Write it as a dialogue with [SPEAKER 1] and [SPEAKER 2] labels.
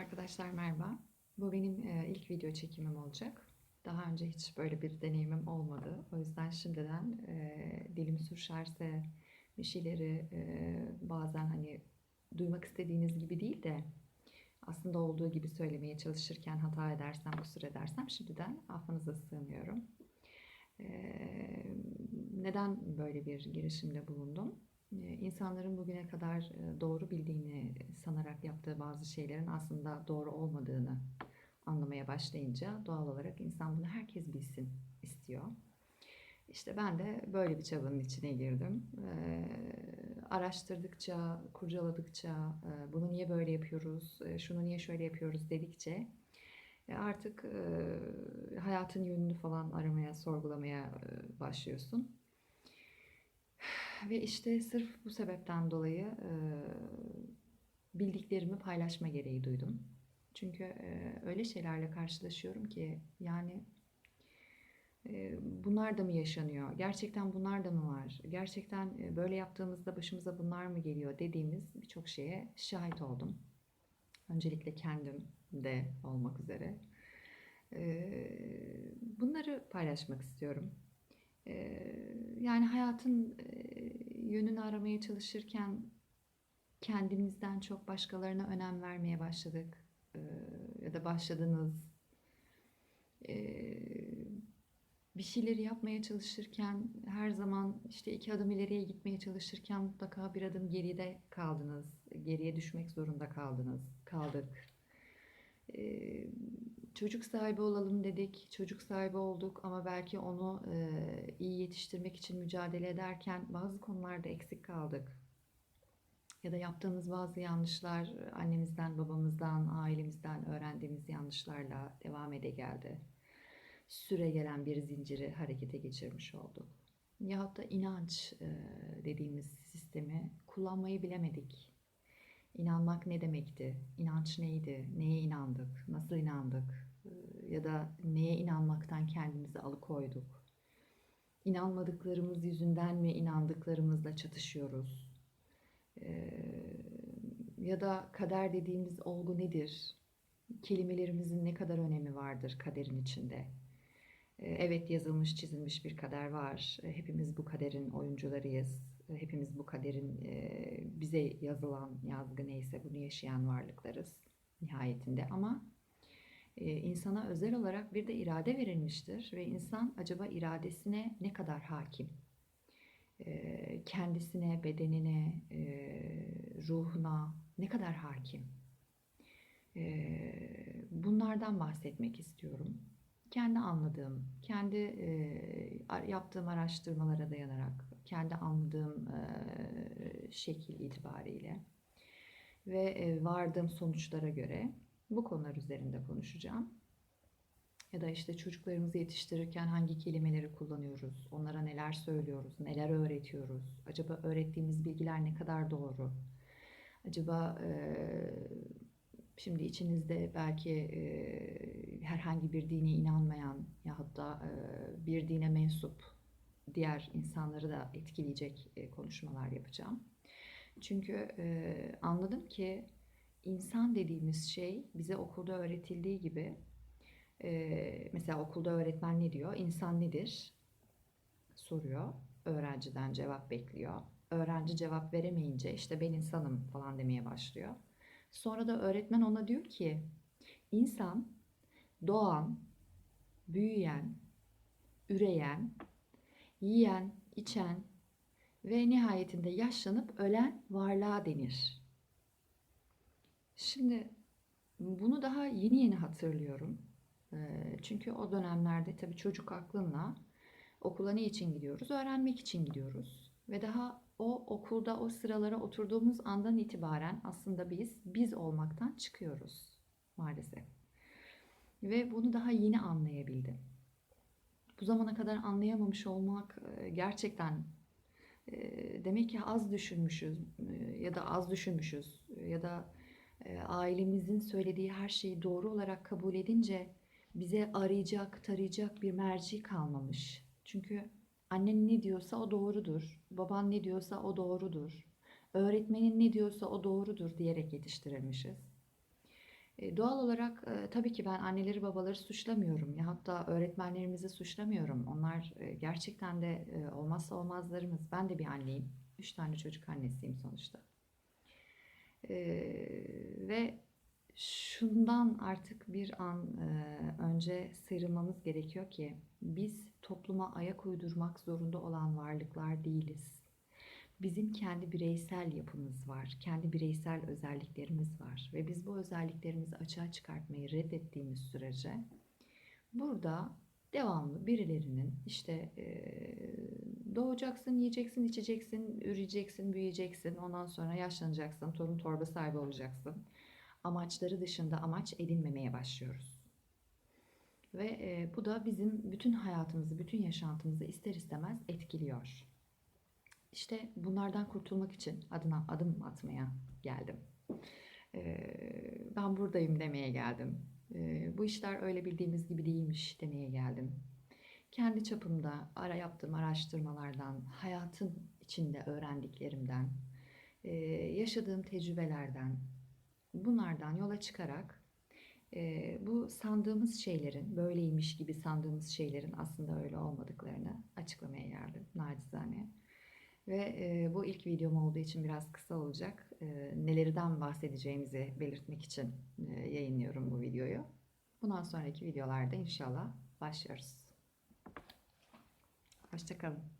[SPEAKER 1] arkadaşlar merhaba. Bu benim e, ilk video çekimim olacak. Daha önce hiç böyle bir deneyimim olmadı. O yüzden şimdiden e, dilim sürşerse bir şeyleri e, bazen hani duymak istediğiniz gibi değil de aslında olduğu gibi söylemeye çalışırken hata edersem, kusur edersem şimdiden affınıza sığınıyorum. E, neden böyle bir girişimde bulundum? İnsanların bugüne kadar doğru bildiğini sanarak yaptığı bazı şeylerin aslında doğru olmadığını anlamaya başlayınca doğal olarak insan bunu herkes bilsin istiyor. İşte ben de böyle bir çabanın içine girdim. Ee, araştırdıkça, kurcaladıkça, e, bunu niye böyle yapıyoruz, e, şunu niye şöyle yapıyoruz dedikçe e, artık e, hayatın yönünü falan aramaya, sorgulamaya e, başlıyorsun. Ve işte sırf bu sebepten dolayı e, bildiklerimi paylaşma gereği duydum. Çünkü e, öyle şeylerle karşılaşıyorum ki yani e, bunlar da mı yaşanıyor? Gerçekten bunlar da mı var? Gerçekten böyle yaptığımızda başımıza bunlar mı geliyor dediğimiz birçok şeye şahit oldum. Öncelikle kendim de olmak üzere. Bunları paylaşmak istiyorum. E, yani hayatın e, yönünü aramaya çalışırken kendimizden çok başkalarına önem vermeye başladık Ee, ya da başladınız. Ee, bir şeyleri yapmaya çalışırken her zaman işte iki adım ileriye gitmeye çalışırken mutlaka bir adım geride kaldınız. Geriye düşmek zorunda kaldınız. Kaldık. Çocuk sahibi olalım dedik. Çocuk sahibi olduk ama belki onu e, iyi yetiştirmek için mücadele ederken bazı konularda eksik kaldık. Ya da yaptığımız bazı yanlışlar annemizden, babamızdan, ailemizden öğrendiğimiz yanlışlarla devam ede geldi. Süre gelen bir zinciri harekete geçirmiş olduk. Yahut da inanç e, dediğimiz sistemi kullanmayı bilemedik. İnanmak ne demekti? İnanç neydi? Neye inandık? Nasıl inandık? E, Ya da neye inanmaktan kendimizi alıkoyduk? İnanmadıklarımız yüzünden mi inandıklarımızla çatışıyoruz? Ee, ya da kader dediğimiz olgu nedir? Kelimelerimizin ne kadar önemi vardır kaderin içinde? Ee, evet yazılmış çizilmiş bir kader var. Ee, Hepimiz bu kaderin oyuncularıyız. Hepimiz bu kaderin e, bize yazılan yazgı neyse bunu yaşayan varlıklarız nihayetinde. Ama e, insana özel olarak bir de irade verilmiştir ve insan acaba iradesine ne kadar hakim? e, kendisine, bedenine, ruhuna ne kadar hakim? Bunlardan bahsetmek istiyorum. Kendi anladığım, kendi yaptığım araştırmalara dayanarak, kendi anladığım şekil itibariyle ve e, vardığım sonuçlara göre bu konular üzerinde konuşacağım. Ya da işte çocuklarımızı yetiştirirken hangi kelimeleri kullanıyoruz, onlara neler söylüyoruz, neler öğretiyoruz, acaba öğrettiğimiz bilgiler ne kadar doğru, acaba şimdi içinizde belki herhangi bir dine inanmayan yahut da e, bir dine mensup diğer insanları da etkileyecek e, konuşmalar yapacağım. Çünkü e, anladım ki insan dediğimiz şey bize okulda öğretildiği gibi ee, mesela okulda öğretmen ne diyor? İnsan nedir? Soruyor. Öğrenciden cevap bekliyor. Öğrenci cevap veremeyince işte ben insanım falan demeye başlıyor. Sonra da öğretmen ona diyor ki insan doğan, büyüyen, üreyen, yiyen, içen ve nihayetinde yaşlanıp ölen varlığa denir. Şimdi bunu daha yeni yeni hatırlıyorum. Ee, Çünkü o dönemlerde tabii çocuk aklınla okula ne için gidiyoruz? Öğrenmek için gidiyoruz. Ve daha o okulda o sıralara oturduğumuz andan itibaren aslında biz biz olmaktan çıkıyoruz maalesef. Ve bunu daha yeni anlayabildim. Bu zamana kadar anlayamamış olmak e, gerçekten e, demek ki az düşünmüşüz e, ya da az düşünmüşüz ya da ailemizin söylediği her şeyi doğru olarak kabul edince bize arayacak, tarayacak bir merci kalmamış. Çünkü annen ne diyorsa o doğrudur, baban ne diyorsa o doğrudur, öğretmenin ne diyorsa o doğrudur diyerek yetiştirilmişiz. Doğal olarak tabii ki ben anneleri babaları suçlamıyorum ya hatta öğretmenlerimizi suçlamıyorum. Onlar gerçekten de olmazsa olmazlarımız. Ben de bir anneyim. Üç tane çocuk annesiyim sonuçta. Ve şundan artık bir an önce sıyrılmamız gerekiyor ki biz topluma ayak uydurmak zorunda olan varlıklar değiliz. Bizim kendi bireysel yapımız var, kendi bireysel özelliklerimiz var ve biz bu özelliklerimizi açığa çıkartmayı reddettiğimiz sürece burada devamlı birilerinin işte doğacaksın, yiyeceksin, içeceksin, üreyeceksin, büyüyeceksin, ondan sonra yaşlanacaksın, torun torba sahibi olacaksın. Amaçları dışında amaç edinmemeye başlıyoruz. Ve bu da bizim bütün hayatımızı, bütün yaşantımızı ister istemez etkiliyor. İşte bunlardan kurtulmak için adına adım atmaya geldim. Ee, ben buradayım demeye geldim. Ee, bu işler öyle bildiğimiz gibi değilmiş demeye geldim. Kendi çapımda ara yaptığım araştırmalardan, hayatın içinde öğrendiklerimden, e, yaşadığım tecrübelerden, bunlardan yola çıkarak e, bu sandığımız şeylerin, böyleymiş gibi sandığımız şeylerin aslında öyle olmadıklarını açıklamaya geldim nacizane. Ve e, bu ilk videom olduğu için biraz kısa olacak. E, nelerden bahsedeceğimizi belirtmek için e, yayınlıyorum bu videoyu. Bundan sonraki videolarda inşallah başlıyoruz. Hoşçakalın.